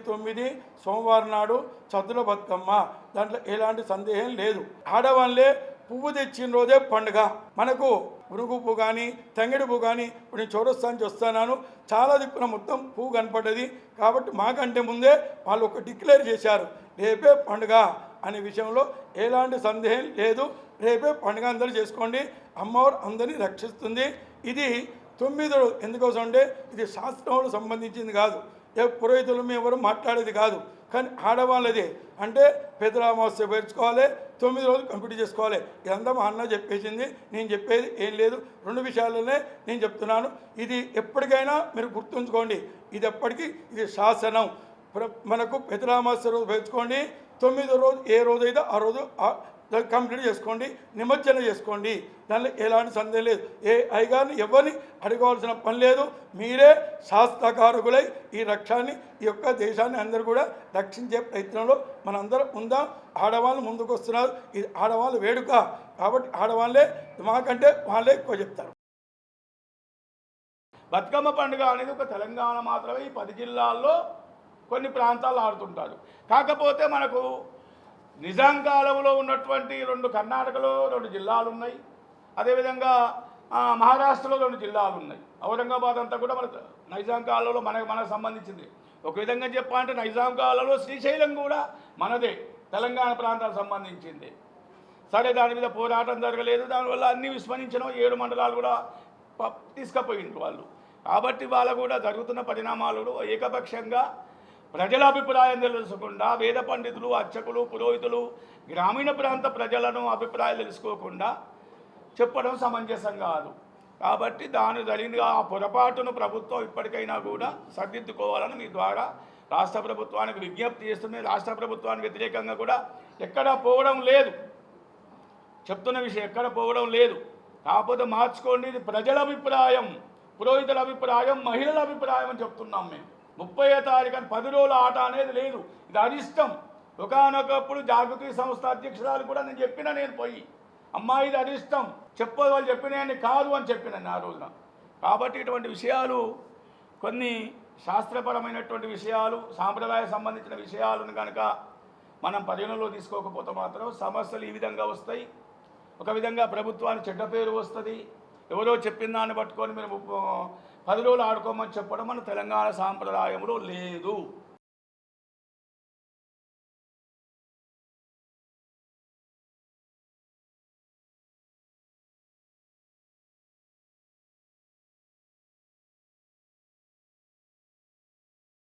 ఇరవై తొమ్మిది సోమవారం నాడు చదుల బతుకమ్మ. దాంట్లో ఎలాంటి సందేహం లేదు. ఆడవాళ్ళే పువ్వు తెచ్చిన రోజే పండుగ. మనకు ఉరుగు పువ్వు కానీ తంగడి పువ్వు కానీ ఇప్పుడు నేను చౌరస్తా వస్తున్నాను. చాలా దిక్కున మొత్తం పువ్వు కనపడ్డది. కాబట్టి మాకంటే ముందే వాళ్ళు ఒక డిక్లేర్ చేశారు. రేపే పండుగ అనే విషయంలో ఎలాంటి సందేహం లేదు. రేపే పండుగ అందరూ చేసుకోండి. అమ్మవారు అందరినీ రక్షిస్తుంది. ఇది తొమ్మిది ఎందుకోసం అంటే ఇది శాస్త్రంలో సంబంధించింది కాదు. పురోహితులు మేము ఎవరు మాట్లాడేది కాదు. కానీ ఆడవాళ్ళది. అంటే పెద్దరామాస్య పేర్చుకోవాలి తొమ్మిది రోజులు కంప్లీట్ చేసుకోవాలి. ఇదంతా మా అన్న చెప్పేసింది నేను చెప్పేది ఏం లేదు. రెండు విషయాలనే నేను చెప్తున్నాను. ఇది ఎప్పటికైనా మీరు గుర్తుంచుకోండి. ఇది ఎప్పటికీ ఇది శాసనం. మనకు పెద్దరామాస్య రోజు పేర్చుకోండి. తొమ్మిదో రోజు ఏ రోజైతే ఆ రోజు కంప్లీట్ చేసుకోండి నిమజ్జనం చేసుకోండి. దానిలో ఎలాంటి సందేహం లేదు. ఏ అయ్యగారిని ఎవరిని అడగవలసిన పని లేదు. మీరే శాస్త్రకారకులై ఈ రక్షాన్ని ఈ యొక్క దేశాన్ని అందరూ కూడా రక్షించే ప్రయత్నంలో మనందరం ఉందాం. ఆడవాళ్ళు ముందుకు వస్తున్నారు ఇది ఆడవాళ్ళ వేడుక. కాబట్టి ఆడవాళ్ళే మాకంటే వాళ్ళే ఎక్కువ చెప్తారు. బతుకమ్మ పండుగ అనేది ఒక తెలంగాణ మాత్రమే. ఈ పది జిల్లాల్లో కొన్ని ప్రాంతాల్లో ఆడుతుంటారు. కాకపోతే మనకు నిజాం కాలంలో ఉన్నటువంటి రెండు కర్ణాటకలో రెండు జిల్లాలు ఉన్నాయి అదేవిధంగా మహారాష్ట్రలో రెండు జిల్లాలు ఉన్నాయి ఔరంగాబాద్ అంతా కూడా మన నైజాం కాలంలో మనకు మనకు సంబంధించింది. ఒక విధంగా చెప్పాలంటే నైజాం కాలంలో శ్రీశైలం కూడా మనదే తెలంగాణ ప్రాంతానికి సంబంధించింది. సరే దాని మీద పోరాటం జరగలేదు. దానివల్ల అన్ని విస్మరించడం ఏడు మండలాలు కూడా ప- తీసుకుపోయిండ్రు వాళ్ళు. కాబట్టి వాళ్ళ కూడా జరుగుతున్న పరిణామాలు ఏకపక్షంగా ప్రజల అభిప్రాయం తెలుసుకోకుండా వేద పండితులు అర్చకులు పురోహితులు గ్రామీణ ప్రాంత ప్రజలను అభిప్రాయాలు తెలుసుకోకుండా చెప్పడం సమంజసం కాదు. కాబట్టి దాని జరిగిన ఆ పొరపాటును ప్రభుత్వం ఇప్పటికైనా కూడా సర్దిద్దుకోవాలని మీ ద్వారా రాష్ట్ర ప్రభుత్వానికి విజ్ఞప్తి చేస్తుంది. రాష్ట్ర ప్రభుత్వానికి వ్యతిరేకంగా కూడా ఎక్కడా పోవడం లేదు. చెప్తున్న విషయం ఎక్కడ పోవడం లేదు. కాకపోతే మార్చుకోండి. ప్రజల అభిప్రాయం పురోహితుల అభిప్రాయం మహిళల అభిప్రాయం అని చెప్తున్నాం మేము. ముప్పై తారీఖు అని పది రోజుల ఆట అనేది లేదు. ఇది అరిష్టం. ఒకనొకప్పుడు జాగృతి సంస్థ అధ్యక్షురాలు కూడా నేను చెప్పిన నేను పోయి అమ్మాయి ఇది అరిష్టం. చెప్పదు వాళ్ళు చెప్పిన కాదు అని చెప్పిన ఆ రోజున. కాబట్టి ఇటువంటి విషయాలు కొన్ని శాస్త్రపరమైనటువంటి విషయాలు సాంప్రదాయ సంబంధించిన విషయాలను కనుక మనం పరిగణలో తీసుకోకపోతే మాత్రం సమస్యలు ఈ విధంగా వస్తాయి. ఒక విధంగా ప్రభుత్వానికి చెడ్డ పేరు వస్తుంది. ఎవరో చెప్పిన దాన్ని పట్టుకొని మీరు పది రోజులు ఆడుకోమని చెప్పడం మన తెలంగాణ సాంప్రదాయంలో లేదు.